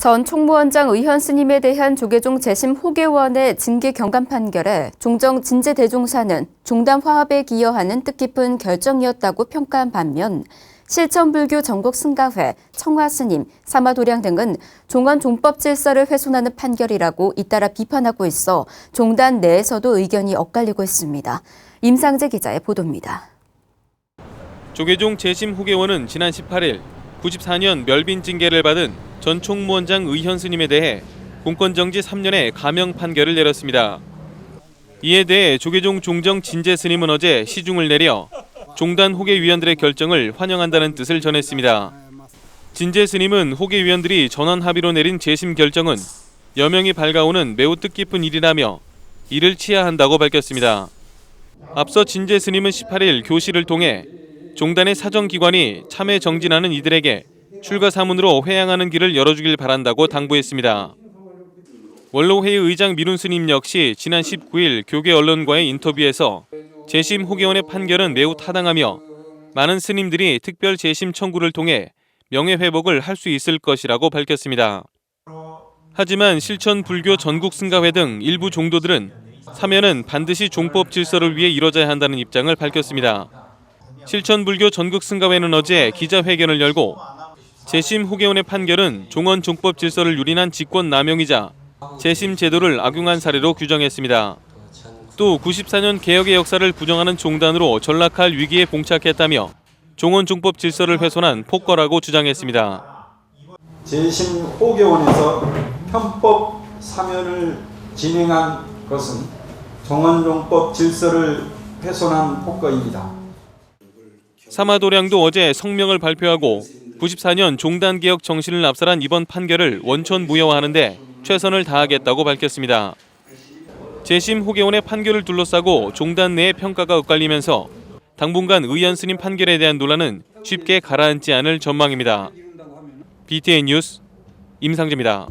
전 총무원장 의현 스님에 대한 조계종 재심 호계원의 징계 경감 판결에 종정 진제대종사는 종단 화합에 기여하는 뜻깊은 결정이었다고 평가한 반면 실천불교 전국승가회, 청화스님, 사마도량 등은 종언 종법 질서를 훼손하는 판결이라고 잇따라 비판하고 있어 종단 내에서도 의견이 엇갈리고 있습니다. 임상재 기자의 보도입니다. 조계종 재심 후계원은 지난 18일 94년 멸빈 징계를 받은 전 총무원장 의현 스님에 대해 공권정지 3년의 감형 판결을 내렸습니다. 이에 대해 조계종 종정 진재 스님은 어제 시중을 내려 종단 호계위원들의 결정을 환영한다는 뜻을 전했습니다. 진재 스님은 호계위원들이 전원 합의로 내린 재심 결정은 여명이 밝아오는 매우 뜻깊은 일이라며 이를 치하한다고 밝혔습니다. 앞서 진재 스님은 18일 교시를 통해 종단의 사정기관이 참회 정진하는 이들에게 출가 사문으로 회양하는 길을 열어주길 바란다고 당부했습니다. 원로회의 의장 미룬 스님 역시 지난 19일 교계 언론과의 인터뷰에서 재심 호계원의 판결은 매우 타당하며 많은 스님들이 특별 재심 청구를 통해 명예 회복을 할 수 있을 것이라고 밝혔습니다. 하지만 실천 불교 전국 승가회 등 일부 종도들은 사면은 반드시 종법 질서를 위해 이뤄져야 한다는 입장을 밝혔습니다. 실천 불교 전국 승가회는 어제 기자회견을 열고 재심 호계원의 판결은 종언 종법 질서를 유린한 직권 남용이자 재심 제도를 악용한 사례로 규정했습니다. 또 94년 개혁의 역사를 부정하는 종단으로 전락할 위기에 봉착했다며 종언 종법 질서를 훼손한 폭거라고 주장했습니다. 재심 5개원에서 편법 사면을 진행한 것은 정원종법 질서를 훼손한 폭거입니다. 사마도량도 어제 성명을 발표하고 94년 종단 개혁 정신을 압살한 이번 판결을 원천 무효화하는데 최선을 다하겠다고 밝혔습니다. 재심 호계원의 판결을 둘러싸고 종단 내의 평가가 엇갈리면서 당분간 의원 스님 판결에 대한 논란은 쉽게 가라앉지 않을 전망입니다. BTN 뉴스 임상재입니다.